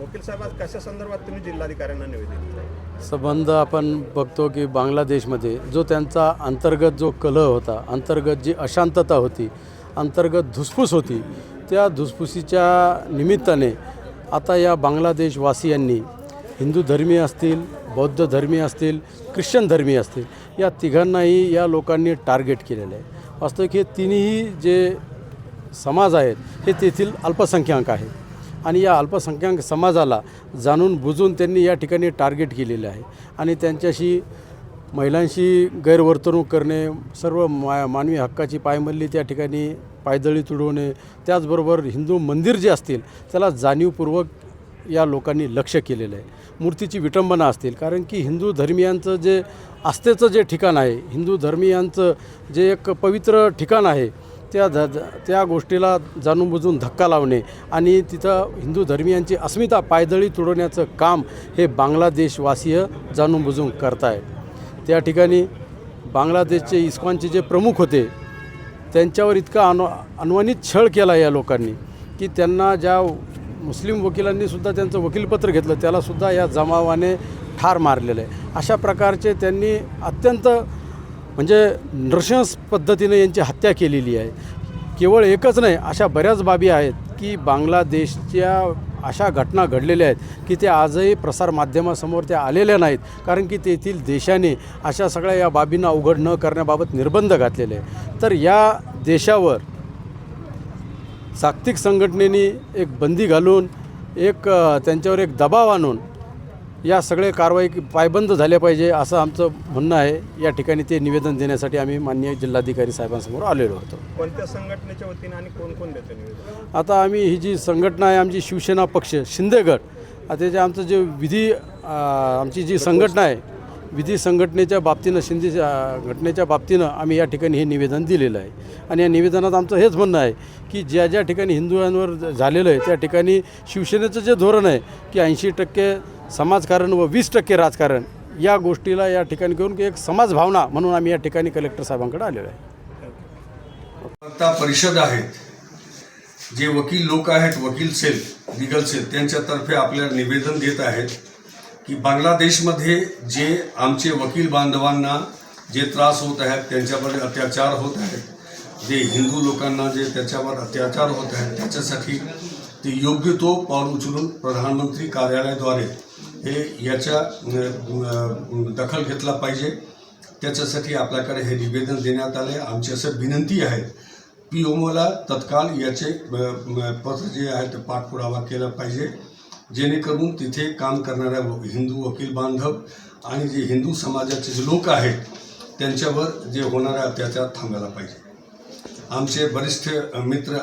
वकील साहेब आज कशा संदर्भात तुम्ही जिल्हाधिकाऱ्यांना निवेदन संबंध आपण बघतो की बांगलादेशमध्ये जो त्यांचा अंतर्गत जो कलह होता अंतर्गत जी अशांतता होती अंतर्गत धुसफूस होती त्या धुसफुसीच्या निमित्ताने आता या बांगलादेशवासियांनी हिंदू धर्मीय असतील बौद्ध धर्मीय असतील ख्रिश्चन धर्मीय असतील या तिघांनाही या लोकांनी टार्गेट केलेलं आहे. वास्तविक हे तिन्ही जे समाज आहेत हे तेथील अल्पसंख्याक आहेत. आणि या अल्पसंख्याक समाजाला जाणून बुजून त्यांनी या ठिकाणी टार्गेट केलेले आहे. आणि त्यांच्याशी महिलांशी गैरवर्तणूक करणे सर्व मा मानवी हक्काची पायमल्ली त्या ठिकाणी पायदळी तुडवणे त्याचबरोबर हिंदू मंदिर जे असतील त्याला जाणीवपूर्वक या लोकांनी लक्ष केलेलं आहे. मूर्तीची विटंबना असतील कारण की हिंदू धर्मियांचं जे आस्थेचं जे ठिकाण आहे हिंदू धर्मियांचं जे एक पवित्र ठिकाण आहे त्या ध त्या गोष्टीला जाणून बुजून धक्का लावणे आणि तिथं हिंदू धर्मियांची अस्मिता पायदळी तुडवण्याचं काम हे बांगलादेशवासीय जाणून बुजून करतायत त्या ठिकाणी बांगलादेशचे इस्कॉनचे जे प्रमुख होते त्यांच्यावर इतका अनु अनुमानित छळ केला या लोकांनी की त्यांना ज्या मुस्लिम वकिलांनी सुद्धा त्यांचं वकीलपत्र घेतलं त्यालासुद्धा या जमावाने ठार मारलेलं आहे. अशा प्रकारचे त्यांनी अत्यंत म्हणजे नृशंस पद्धतीने यांची हत्या केलेली आहे. केवळ एकच नाही अशा बऱ्याच बाबी आहेत की बांगलादेशच्या अशा घटना घडलेल्या आहेत की ते आजही प्रसारमाध्यमासमोर त्या आलेल्या नाहीत. कारण की तेथील देशाने अशा सगळ्या या बाबींना उघड न करण्याबाबत निर्बंध घातलेले आहे तर या देशावर जागतिक संघटनेने एक बंदी घालून एक त्यांच्यावर एक दबाव आणून या सगळे कारवाई पायबंद झाल्या पाहिजे असं आमचं म्हणणं आहे. या ठिकाणी ते निवेदन देण्यासाठी आम्ही माननीय जिल्हाधिकारी साहेबांसमोर आलेलो होतो. कोणत्या संघटनेच्या वतीने आणि कोण कोण देतं निवेदन? आता आम्ही ही जी संघटना आहे आमची शिवसेना पक्ष शिंदेगड आता जे आमचं जे विधी आमची जी संघटना आहे विधी संघटनेच्या बाबतीनं शिंदे घटनेच्या बाबतीनं आम्ही या ठिकाणी हे निवेदन दिलेलं आहे. आणि या निवेदनात आमचं हेच म्हणणं आहे की ज्या ज्या ठिकाणी हिंदुयांवर झालेलं आहे त्या ठिकाणी शिवसेनेचं जे धोरण आहे की ऐंशी टक्के समाजकारण व वीस टक्के राजकारण या गोष्टीला या ठिकाणी घेऊन की एक समाजभावना म्हणून आम्ही या ठिकाणी कलेक्टर साहेबांकडे आलेलो आहे. आता परिषद आहेत जे वकील लोक आहेत वकील सेल लिगल सेल त्यांच्यातर्फे आपल्याला निवेदन देत आहेत की बांगलादेशमध्ये जे आमचे वकील बांधवांना जे त्रास होत आहेत त्यांच्यामध्ये अत्याचार होत आहेत जे हिंदू लोकांना जे त्याच्यावर अत्याचार होत आहेत त्याच्यासाठी ते योग्य तो पाऊल उचलून प्रधानमंत्री कार्यालयाद्वारे हे याच्या दखल घेतला पाहिजे. त्याच्यासाठी आपल्याकडे हे निवेदन देण्यात आले. आमची असं विनंती आहे पी ओमोला तत्काळ याचे पत्र जे आहे ते पाठपुरावा केला पाहिजे. जेणेकरून तिथे काम करणाऱ्या व- हिंदू वकील बांधव आणि जे हिंदू समाजाचे जे लोक आहेत त्यांच्यावर जे होणारा अत्याचार थांबायला पाहिजे. आमचे वरिष्ठ मित्र